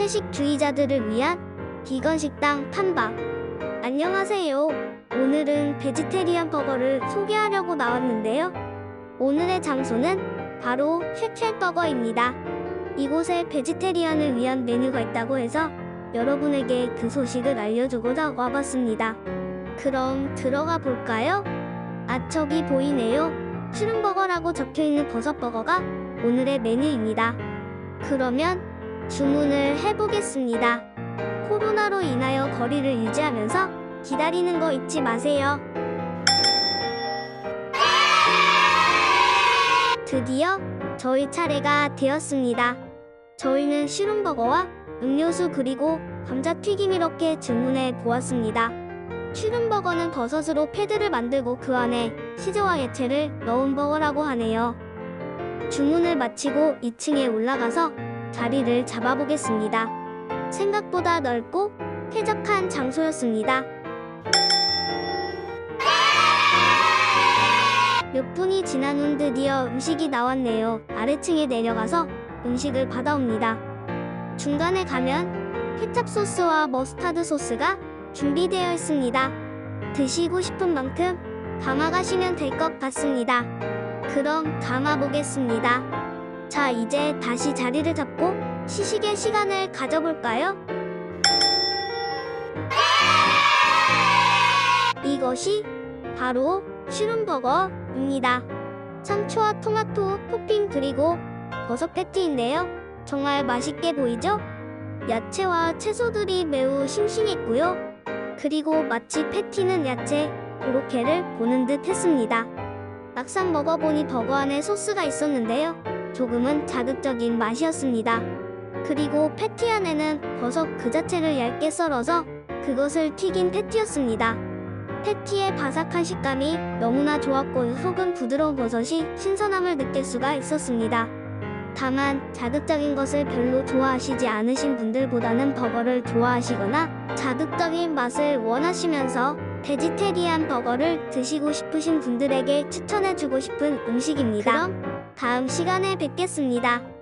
채식주의자들을 위한 비건 식당 탐방. 안녕하세요. 오늘은 베지테리안 버거를 소개하려고 나왔는데요. 오늘의 장소는 바로 쉐쉐버거입니다. 이곳에 베지테리안을 위한 메뉴가 있다고 해서 여러분에게 그 소식을 알려주고자 와봤습니다. 그럼 들어가 볼까요? 아, 저기 보이네요. 슈름버거라고 적혀있는 버섯버거가 오늘의 메뉴입니다. 그러면 주문을 해보겠습니다. 코로나로 인하여 거리를 유지하면서 기다리는 거 잊지 마세요. 드디어 저희 차례가 되었습니다. 저희는 슈름버거와 음료수 그리고 감자튀김 이렇게 주문해 보았습니다. 슈름버거는 버섯으로 패드를 만들고 그 안에 치즈와 야채를 넣은 버거라고 하네요. 주문을 마치고 2층에 올라가서 자리를 잡아보겠습니다. 생각보다 넓고 쾌적한 장소였습니다. 몇 분이 지난 후 드디어 음식이 나왔네요. 아래층에 내려가서 음식을 받아옵니다. 중간에 가면 케찹 소스와 머스타드 소스가 준비되어 있습니다. 드시고 싶은 만큼 담아가시면 될 것 같습니다. 그럼 담아보겠습니다. 자, 이제 다시 자리를 잡고 시식의 시간을 가져볼까요? 이것이 바로 슈름버거입니다. 참초와 토마토 토핑 그리고 버섯 패티인데요. 정말 맛있게 보이죠? 야채와 채소들이 매우 싱싱했고요. 그리고 마치 패티는 야채, 고로케를 보는 듯 했습니다. 막상 먹어보니 버거 안에 소스가 있었는데요. 조금은 자극적인 맛이었습니다. 그리고 패티 안에는 버섯 그 자체를 얇게 썰어서 그것을 튀긴 패티였습니다. 패티의 바삭한 식감이 너무나 좋았고 속은 부드러운 버섯이 신선함을 느낄 수가 있었습니다. 다만 자극적인 것을 별로 좋아하시지 않으신 분들보다는 버거를 좋아하시거나 자극적인 맛을 원하시면서 베지테리안 버거를 드시고 싶으신 분들에게 추천해주고 싶은 음식입니다. 그럼 다음 시간에 뵙겠습니다.